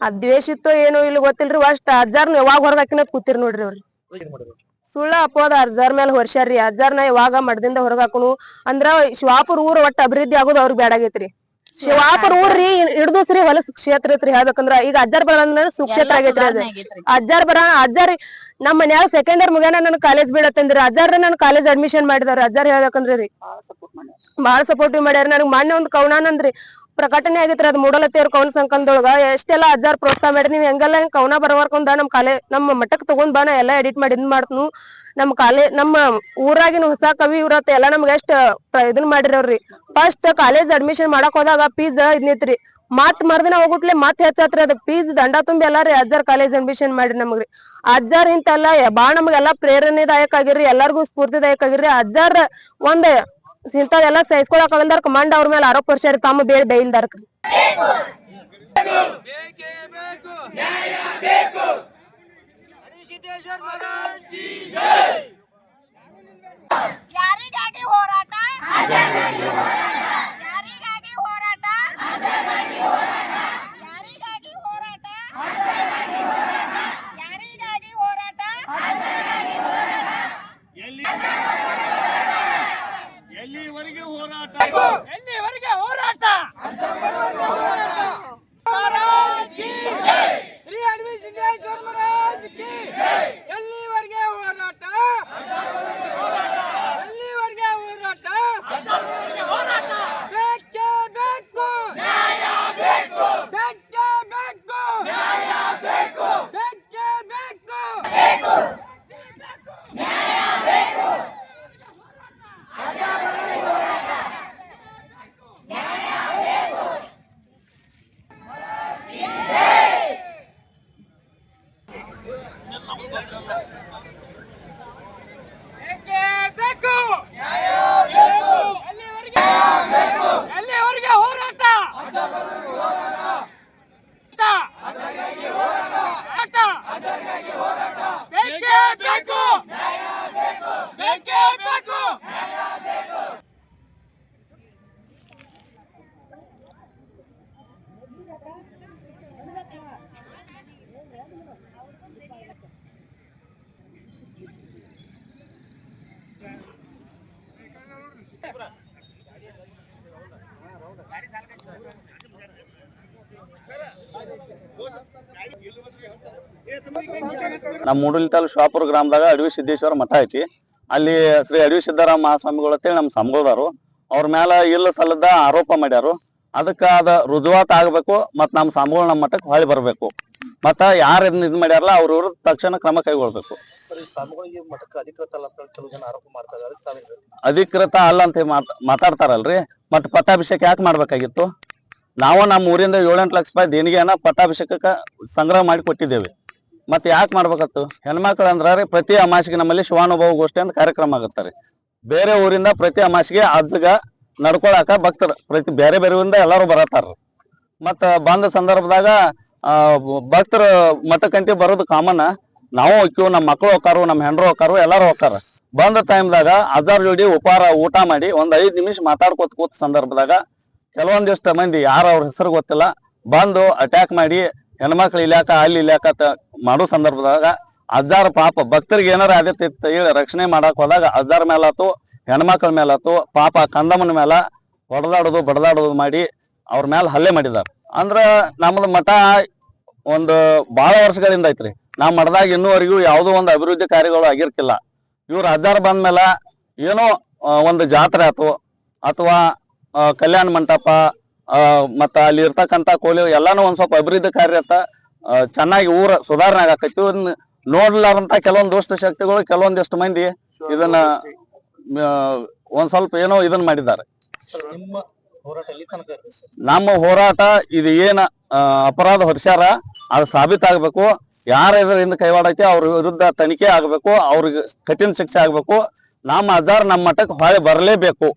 ಅದ್ ದ್ವೇಷ ಇತ್ತೋ ಏನೋ ಇಲ್ಲಿ ಗೊತ್ತಿಲ್ರಿ ಅಷ್ಟ ಅಜ್ಜಾರ್ನ ಯಾವಾಗ ಹೊರಗ್ ಹಾಕಿನ ಕೂತಿರ್ ನೋಡ್ರಿ ಅವ್ರಿ. ಸುಳ್ಳ ಅಪೋದ ಅಜ್ಜಾರ್ ಮೇಲೆ ಹೊರ್ಸ್ಯಾರ್ರಿ ಅಜ್ಜಾರ್ನ ಯಾವಾಗ ಮಡದಿಂದ ಹೊರಗ್ ಹಾಕುನು ಅಂದ್ರ ಶಿವಾಪುರ ಊರ್ ಒಟ್ಟ ಅಭಿವೃದ್ಧಿ ಆಗೋದು ಅವ್ರಿಗೆ ಬ್ಯಾಡಾಗೈತ್ರಿ ಶಿವಾಪುರ ಊರ್ರಿ ಹಿಡ್ದು ಶ್ರೀ ಹೊಲಸ್ ಕ್ಷೇತ್ರ ಐತ್ರಿ ಹೇಳ್ಬೇಕಂದ್ರ ಈಗ ಅಜ್ಜಾರ್ ಬರ ಸುಕ್ಷೇತ್ರ ಆಗೈತ್ರಿ ಅದ. ಅಜ್ಜಾರ್ ಬರ ಅಜ್ಜಾರಿ ನಮ್ಮ ಮನ್ಯಾಗ ಸೆಕೆಂಡ್ ಇಯರ್ ಮುಗ್ಯಾನ ನನ್ ಕಾಲೇಜ್ ಬಿಡತ್ತಂದ್ರಿ ಅಜ್ಜಾರ್ ನನ್ ಕಾಲೇಜ್ ಅಡ್ಮಿಷನ್ ಮಾಡಿದಾರ ಅಜ್ಜಾರ್ ಹೇಳ್ಬೇಕಂದ್ರಿ. ರೀ ಬಾಳ ಸಪೋರ್ಟಿವ್ ಮಾಡ್ಯಾರ ನನಗ್ ಮೊನ್ನೆ ಒಂದ್ ಕವನನಂದ್ರಿ ಪ್ರಕಟಣೆ ಆಗೈತ್ರಿ, ಅದ್ ಮೂಡಲತ್ತಿಯವ್ರ ಕವನ ಸಂಕಲನದೊಳಗ ಎಷ್ಟೆಲ್ಲಾ ಅಜ್ಜಾರ್ ಪ್ರೋತ್ಸಾಹ ಮಾಡಿ ನೀವ್ ಹೆಂಗೆಲ್ಲ ಹೆಂಗ್ ಕವನ ಬರವರ್ಕೊಂಡ ನಮ್ ಕಾಲೇ ನಮ್ಮ ಮಠಕ್ ತಗೊಂಡ್ ಬಾ, ನಾ ಎಲ್ಲಾ ಎಡಿಟ್ ಮಾಡಿ ಇದ್ ಮಾಡ್ತನು. ನಮ್ ಕಾಲೇ, ನಮ್ಮ ಊರಾಗಿನ ಹೊಸ ಕವಿ ಇವ್ರತ್ತ ಎಲ್ಲಾ ನಮ್ಗ ಎಷ್ಟ್ ಇದನ್ ಮಾಡಿರವ್ರಿ. ಫಸ್ಟ್ ಕಾಲೇಜ್ ಅಡ್ಮಿಷನ್ ಮಾಡಕ್ ಹೋದಾಗ ಫೀಸ್ ಇದ್ನೈತ್ರಿ. ಮತ್ ಮರ್ದಿನ ಹೋಗುಟ್ಲೆ ಮತ್ ಹೆಚ್ಚತ್ರಿ ಅದ್. ಫೀಸ್ ದಂಡ ತುಂಬಿ ಎಲ್ಲಾರಿ ಅಜ್ಜಾರ್ ಕಾಲೇಜ್ ಅಡ್ಮಿಷನ್ ಮಾಡ್ರಿ ನಮ್ಗ್ರಿ. ಅಜ್ಜಾರ್ ಇಂತೆಲ್ಲ, ಬಾ ನಮ್ಗೆಲ್ಲಾ ಪ್ರೇರಣೆದಾಯಕ ಆಗಿರ್ರಿ, ಎಲ್ಲಾರ್ಗು ಸ್ಫೂರ್ತಿದಾಯಕ ಆಗಿರ್ರಿ. ಅಜ್ಜಾರ್ ಒಂದ್ ಇಂಥವೆಲ್ಲ ಸಹಿಸ್ಕೊಳಕ್ ಆಗಲ್ದಾರ ಕಮಾಂಡ್ ಅವ್ರ ಮೇಲೆ ಆರೋಪ ಹೊರ್ಸ್ಯಾರ ತಮ್ಮ ಬೇರೆ ಬೈಲ್ದಾರ್ಕ್ರಿ ಬೇಕೇ ಬೇಕು ನ್ಯಾಯ ಬೇಕು ಸಿದ್ದೇಶ್ವರ ಮಹಾರಾಜ್ ಕಿ ಯಾರಿಗಾಗಿ ಹೋರಾಟ ಯಾರಿಗಾಗಿ ಹೋರಾಟ ಯಾರಿಗಾಗಿ ಹೋರಾಟ ಯಾರಿಗಾಗಿ ಹೋರಾಟ ಎಲ್ಲಿವರೆಗೆ ಹೋರಾಟ ಎಲ್ಲಿವರೆಗೆ ಹೋರಾಟ ಮಹಾರಾಜ್ ಕಿ ಜೈ. ಶ್ರೀ ಅಡವಿ ಸಿದ್ದೇಶ್ವರ ಮಹಾರಾಜ್ ಕಿ ಜೈ. ಎಲ್ಲಿವರೆಗೆ ಹೋರಾಟ ಎಲ್ಲಿವರೆಗೆ ಹೋರಾಟ ಬೇಕೇ ಬೇಕು ನ್ಯಾಯ ಬೇಕು ಬೇಕೇ ಬೇಕು ನ್ಯಾಯ ಬೇಕು ಬೇಕೇ ಬೇಕು ಬೇಕೇ ಬೇಕು ಎಲ್ಲಿವರೆಗೆ ಎಲ್ಲಿವರೆಗೆ ಹೋರಾಟ ಹೋರಾಟ ಬೇಕೇ ಬೇಕು ಬೇಕೇ ಬೇಕು ನಮ್ಮ ಮೂಡಲಿ ತಾಲೂಕು ಶಾಪುರ ಗ್ರಾಮದಾಗ ಅಡವಿ ಸಿದ್ದೇಶ್ವರ ಮಠ ಐತಿ. ಅಲ್ಲಿ ಶ್ರೀ ಅಡವಿ ಸಿದ್ದರಾಮ ಮಹಾಸ್ವಾಮಿಗಳು ಅಂತೇಳಿ ನಮ್ಮ ಸಂಬಳದಾರು ಅವ್ರ ಮೇಲೆ ಇಲ್ಲ ಸಲ್ಲದ ಆರೋಪ ಮಾಡ್ಯಾರು. ಅದಕ್ಕ ಅದ ರುಜುವಾತ ಆಗ್ಬೇಕು ಮತ್ ನಮ್ಮ ಸ್ವಾಮಿಗಳು ನಮ್ಮ ಮಠಕ್ಕೆ ಹೊಳಿ ಬರ್ಬೇಕು. ಮತ್ತ ಯಾರು ಇದನ್ನ ಇದ್ ಮಾಡ್ಯಾರಲ್ಲ ಅವ್ರ ತಕ್ಷಣ ಕ್ರಮ ಕೈಗೊಳ್ಬೇಕು. ಅಧಿಕೃತ ಅಲ್ಲ ಅಂತ ಮಾತಾಡ್ತಾರಲ್ರಿ ಮತ್ ಪಟ್ಟಾಭಿಷೇಕ ಯಾಕೆ ಮಾಡ್ಬೇಕಾಗಿತ್ತು? ನಾವು ನಮ್ಮ ಊರಿಂದ ಏಳೆಂಟು ಲಕ್ಷ ರೂಪಾಯಿ ದೇಣಿಗೆಯನ್ನ ಪಟ್ಟಾಭಿಷೇಕ ಸಂಗ್ರಹ ಮಾಡಿ ಕೊಟ್ಟಿದ್ದೇವೆ. ಮತ್ತೆ ಯಾಕೆ ಮಾಡ್ಬೇಕತ್ತು? ಹೆಣ್ಮಕ್ಳು ಅಂದ್ರ ಪ್ರತಿ ಅಮಾಸಿಗೆ ನಮ್ಮಲ್ಲಿ ಶಿವಾನುಭವ ಗೋಷ್ಠಿ ಅಂತ ಕಾರ್ಯಕ್ರಮ ಆಗುತ್ತಾರೆ ಬೇರೆ ಊರಿಂದ ಪ್ರತಿ ಅಮಾಸಿಗೆ ಅಜ್ಜಗ ನಡ್ಕೊಳಕ ಭಕ್ತರು, ಪ್ರತಿ, ಬೇರೆ ಬೇರೆ ಊರಿಂದ ಎಲ್ಲರೂ ಬರತ್ತಾರ ಮತ್ತ ಬಂದ ಸಂದರ್ಭದಾಗ ಭಕ್ತರು ಮಠಕ್ಕಂತೆ ಬರೋದು ಕಾಮನ್ ನಾವು ಹೋಗ್ತೀವಿ ನಮ್ಮ ಮಕ್ಕಳು ಹೋಗ್ತಾರು ನಮ್ಮ ಹೆಂಡ್ರು ಹೋಗ್ತಾರು, ಎಲ್ಲಾರು ಹೋಗ್ತಾರ. ಬಂದ ಟೈಮ್ದಾಗ ಅಜಾರ್ ಜೋಡಿ ಉಪಹಾರ, ಊಟ ಮಾಡಿ ಒಂದ್ ಐದ್ ನಿಮಿಷ ಮಾತಾಡ್ಕೋತ ಕೂತ ಸಂದರ್ಭದಾಗ ಕೆಲವೊಂದಿಷ್ಟು ಮಂದಿ, ಯಾರ ಅವ್ರ ಹೆಸರು ಗೊತ್ತಿಲ್ಲ, ಬಂದು ಅಟ್ಯಾಕ್ ಮಾಡಿ ಹೆಣ್ಮಕ್ಳು ಇಲ್ಯಾಕ, ಅಲ್ಲಿ ಇಲ್ಯಾಕ ಅಂತ ಮಾಡೋ ಸಂದರ್ಭದಾಗ ಅಜ್ಜಾರ ಪಾಪ ಭಕ್ತರಿಗೆ ಏನಾರ ಆದ್ಯತೆ ಹೇಳಿ ರಕ್ಷಣೆ ಮಾಡಕ್ ಹೋದಾಗ ಅಜ್ಜಾರ ಮೇಲಾತು ಹೆಣ್ಮಕ್ಳ ಮೇಲಾತು ಪಾಪ ಕಂದಮ್ಮನ ಮೇಲೆ ಹೊಡೆದಾಡೋದು, ಬಡದಾಡೋದು ಮಾಡಿ ಅವ್ರ ಮೇಲೆ ಹಲ್ಲೆ ಮಾಡಿದಾರ. ಅಂದ್ರ ನಮ್ದು ಮಠ ಒಂದು ಬಹಳ ವರ್ಷಗಳಿಂದ ಐತ್ರಿ. ನಮ್ಮ ಮಠದಾಗ ಇನ್ನೂವರೆಗೂ ಯಾವುದೋ ಒಂದು ಅಭಿವೃದ್ಧಿ ಕಾರ್ಯಗಳು ಆಗಿರ್ಕಿಲ್ಲ. ಇವ್ರ ಅಜ್ಜಾರ ಬಂದ್ಮೇಲೆ ಏನೋ ಒಂದು ಜಾತ್ರೆ ಆತು. ಅಥವಾ ಕಲ್ಯಾಣ ಮಂಟಪ ಮತ್ತ ಅಲ್ಲಿ ಇರ್ತಕ್ಕಂತ ಕೋಲಿ ಎಲ್ಲಾನು ಒಂದ್ ಸ್ವಲ್ಪ ಅಭಿವೃದ್ಧಿ ಕಾರ್ಯ ಅಂತ ಚೆನ್ನಾಗಿ ಊರ ಸುಧಾರಣೆ ಆಗಾಕೈತಿ ಇದನ್ನ ನೋಡ್ಲಾರಂತ ಕೆಲವೊಂದು ದುಷ್ಟ ಶಕ್ತಿಗಳು ಕೆಲವೊಂದಿಷ್ಟು ಮಂದಿ ಇದನ್ನ ಒಂದ್ ಸ್ವಲ್ಪ ಏನೋ ಇದನ್ನ ಮಾಡಿದ್ದಾರೆ. ನಿಮ್ಮ ಹೋರಾಟ ಇದು ಏನ ಅಪರಾಧ ಹೊರಿಸ್ಯಾರ ಅದು ಸಾಬೀತಾಗಬೇಕು. ಯಾರ ಇದರಿಂದ ಕೈವಾಡೈತಿ ಅವ್ರ ವಿರುದ್ಧ ತನಿಖೆ ಆಗ್ಬೇಕು, ಅವ್ರಿಗೆ ಕಠಿಣ ಶಿಕ್ಷೆ ಆಗ್ಬೇಕು. ನಮ್ಮ ಅಜ್ಜಾರ್ ನಮ್ಮ ಮಠಕ್ಕೆ ಹೊಳೆ ಬರಲೇಬೇಕು.